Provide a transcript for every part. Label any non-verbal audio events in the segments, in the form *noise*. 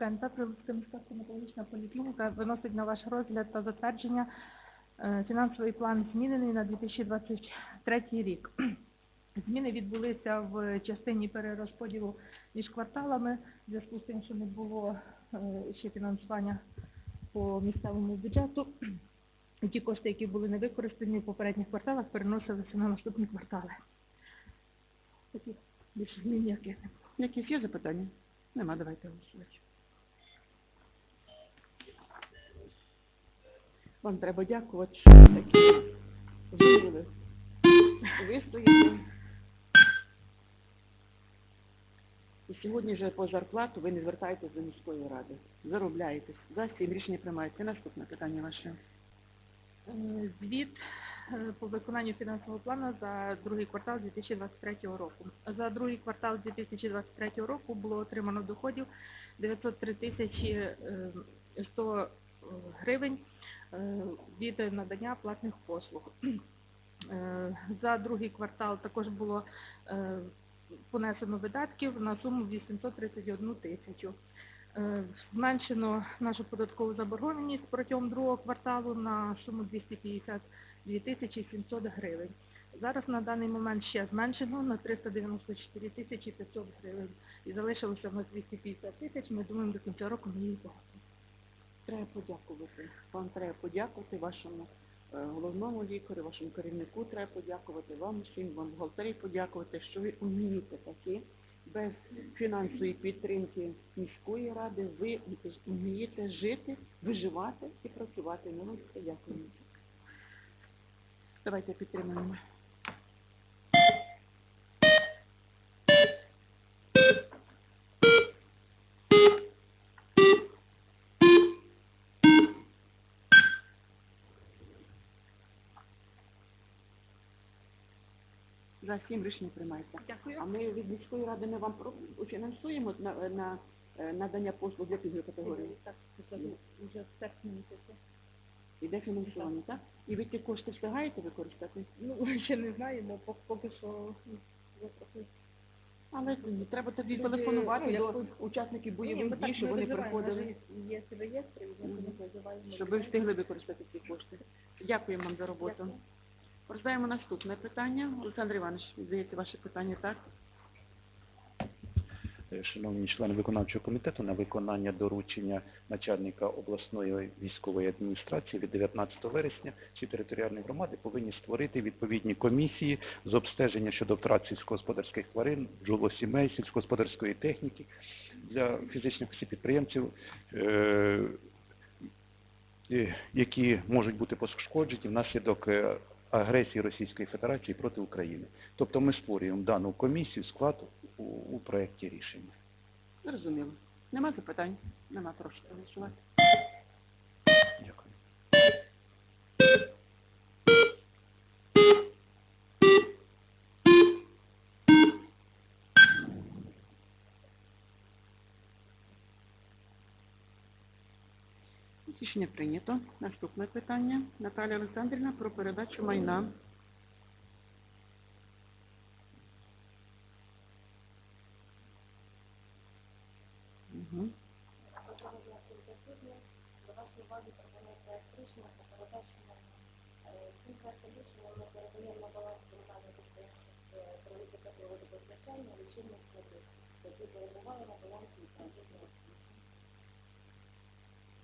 КНП Прилуцька міська стоматологічна поліклініка виносить на ваш розгляд та затвердження е, фінансовий план змінений на 2023 рік. *clears throat* Зміни відбулися в частині перерозподілу між кварталами, в зв'язку з тим, що не було е, ще фінансування по місцевому бюджету. *clears throat* Ті кошти, які були не використані в попередніх кварталах, переносилися на наступні квартали. Таких більше змін ніяких не було. Якісь є запитання? Нема, давайте голосувати. Вам треба дякувати, що ви такі виявили. Вистояли. І сьогодні вже по зарплату ви не звертаєтесь до міської ради. Заробляєтесь. За сім рішення приймається. Наступне питання ваше. Е, Звіт е, по виконанню фінансового плану за другий квартал 2023 року. За другий квартал 2023 року було отримано доходів 903 тисячі е, 100 е, гривень від надання платних послуг. Е, За другий квартал також було е, понесено видатків на суму 831 тисячу. Е, Зменшено нашу податкову заборгованість протягом другого кварталу на суму 252 тисячі 700 гривень. Зараз на даний момент ще зменшено на 394 тисячі 500 гривень. І залишилося в нас 250 тисяч. Ми думаємо, до кінця року ми її погасимо. Треба подякувати. Вам треба подякувати вашому е, головному лікарю, вашому керівнику треба подякувати вам всім, вам бухгалтерії подякувати, що ви вмієте таки без фінансової підтримки міської ради, ви вмієте жити, виживати і працювати. Молодці, дякую. Давайте підтримаємо. За сім рішення приймається. Дякую. А ми від міської ради ми вам фінансуємо на, на е, надання послуг для пільгової категорії. Так, вже в серпні місяці. Іде фінансування, так? І ви ті кошти встигаєте використати? Ну, *laughs* ще не знаємо, пок- поки що я трохи Але треба тоді Люди, телефонувати ну, до учасників бойових дій, щоб вони приходили, Є реєстри, і ми Мгм. не щоб ви встигли використати ці кошти. Дякуємо вам за роботу. Дякую. Роздаємо наступне питання. Олександр Іванович, здається, ваше питання, так? Е, Шановні члени виконавчого комітету, на виконання доручення начальника обласної військової адміністрації від 19 вересня всі територіальні громади повинні створити відповідні комісії з обстеження щодо втрат сільськогосподарських тварин, бджолосімей, сільськогосподарської техніки для фізичних осіб підприємців, е, е, які можуть бути пошкоджені внаслідок агресії Російської Федерації проти України. Тобто ми створюємо дану комісію склад у, у проєкті рішення. Зрозуміло. Нема запитань? Нема, прошу голосувати. Дякую. Рішення прийнято. Наступне питання. Наталія Олександрівна про передачу майна. Угу.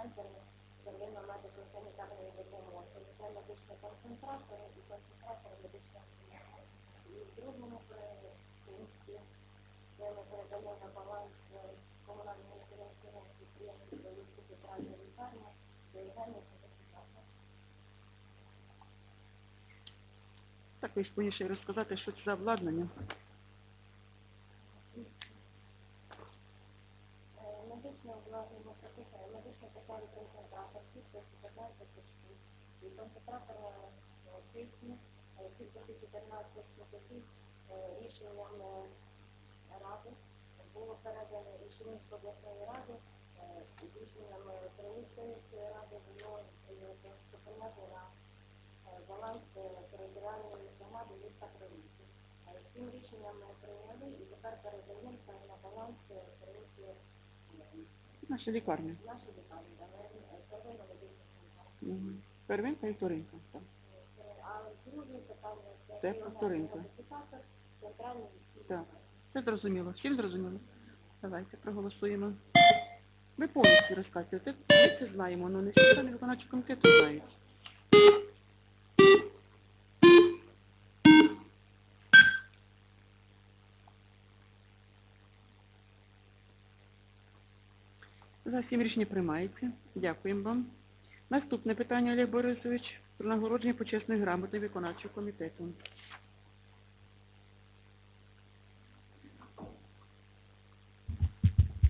ваше. Так ви споніше розказати, що це за обладнання. Медичного обладнання професора, медичний такий концентратор, кількості 15 тисяч. І концентратор кисню, е, 14 тисяч рішенням ради було передано рішенням обласної ради, рішенням е, ради було прийняти на баланс територіальної громади міста. Е, Цим рішенням ми прийняли і тепер передаємо на баланс Прилуцької Наша лікарня. центр. Первинка і вторинка. Так. Це міської Так. Це зрозуміло. Всім зрозуміло? Давайте проголосуємо. Ми повністю розказуєте. Ми це знаємо, але не всі члени виконавчого комітету знають. За всім рішення приймається. Дякуємо вам. Наступне питання, Олег Борисович, про нагородження почесної грамоти виконавчого комітету.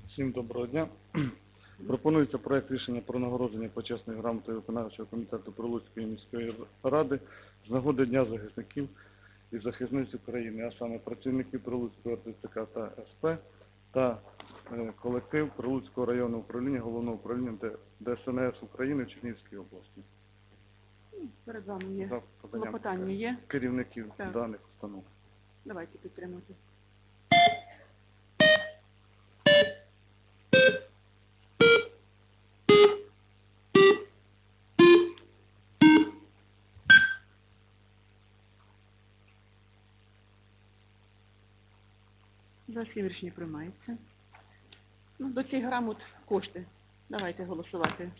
Всім доброго дня. Пропонується проект рішення про нагородження почесної грамоти виконавчого комітету Прилуцької міської ради з нагоди Дня захисників і захисниць України, а саме працівників Прилуцького РТЦК та СП та колектив Прилуцького районного управління Головного управління ДСНС України в Чернігівській області. Перед вами є За поданням клопотання є. керівників Так. даних установ. Давайте підтримуйте. За всім рішення приймається. Ну, до цих грамот кошти. Давайте голосувати.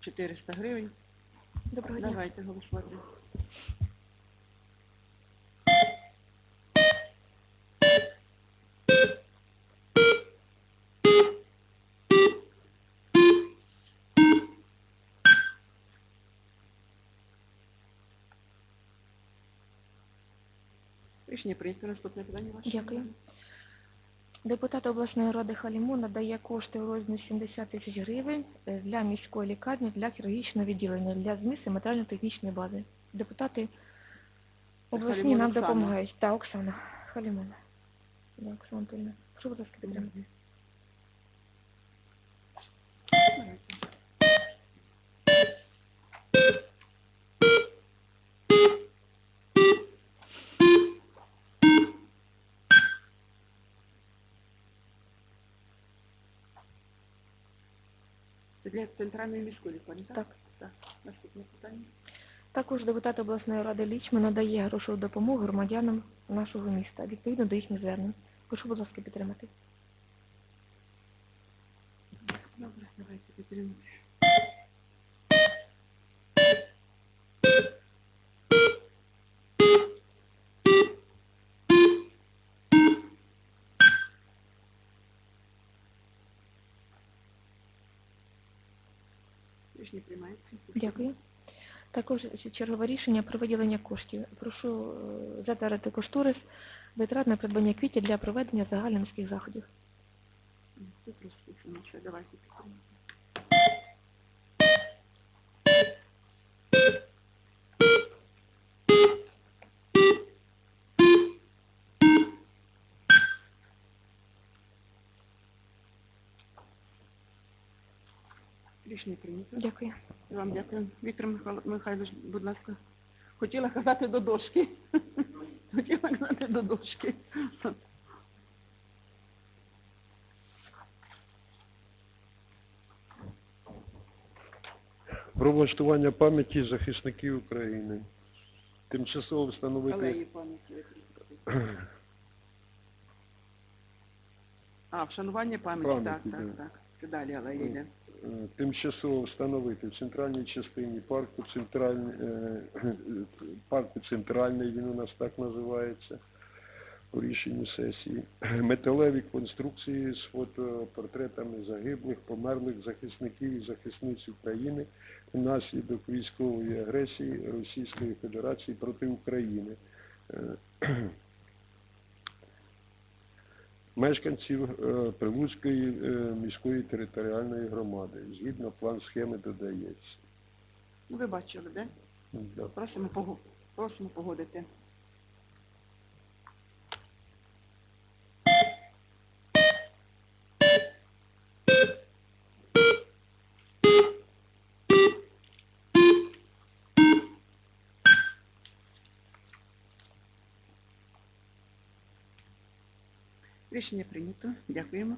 400 гривень. Доброго дня. Давайте голосувати. Рішення прийнято. Наступне питання ваше. Дякую. Депутат обласної ради Халіму надає кошти у розмірі 70 тисяч гривень е, для міської лікарні для хірургічного відділення для зміси матеріально-технічної бази. Депутати обласні нам допомагають. Так, Оксана Халімон. Да, Оксана Анатольевна. Прошу, будь ласка, підтримати. Це для центральної міської лікарні, так? Так. Так. Наступне питання. Також депутат обласної ради Лічми надає грошову допомогу громадянам нашого міста відповідно до їхніх звернень. Прошу, будь ласка, підтримати. Добре, давайте підтримуємо. Рішення приймається. Дякую. Також чергове рішення про виділення коштів. Прошу е, затарити кошторис витрат на придбання квітів для проведення загальних заходів. Це просто що давайте підтримуємо. Рішення прийнято. Дякую. Я Вам дякую. Віктор Михайло- Михайлович, будь ласка. Хотіла казати до дошки. *laughs* Хотіла казати до дошки. про влаштування пам'яті захисників України. Тимчасово встановити Алеї пам'яті. *clears throat* А, вшанування пам'яті, так, Пам'яті, так, да. так. Далі алеї йде. е, тимчасово встановити в центральній частині парку центральний е, парку центральний, він у нас так називається у рішенні сесії. Металеві конструкції з фотопортретами загиблих, померлих захисників і захисниць України внаслідок військової агресії Російської Федерації проти України. Мешканців е, Прилуцької е, міської територіальної громади. Згідно план схеми додається. Ну, ви бачили, де? Да. Просимо погодити. Рішення прийнято. Дякуємо.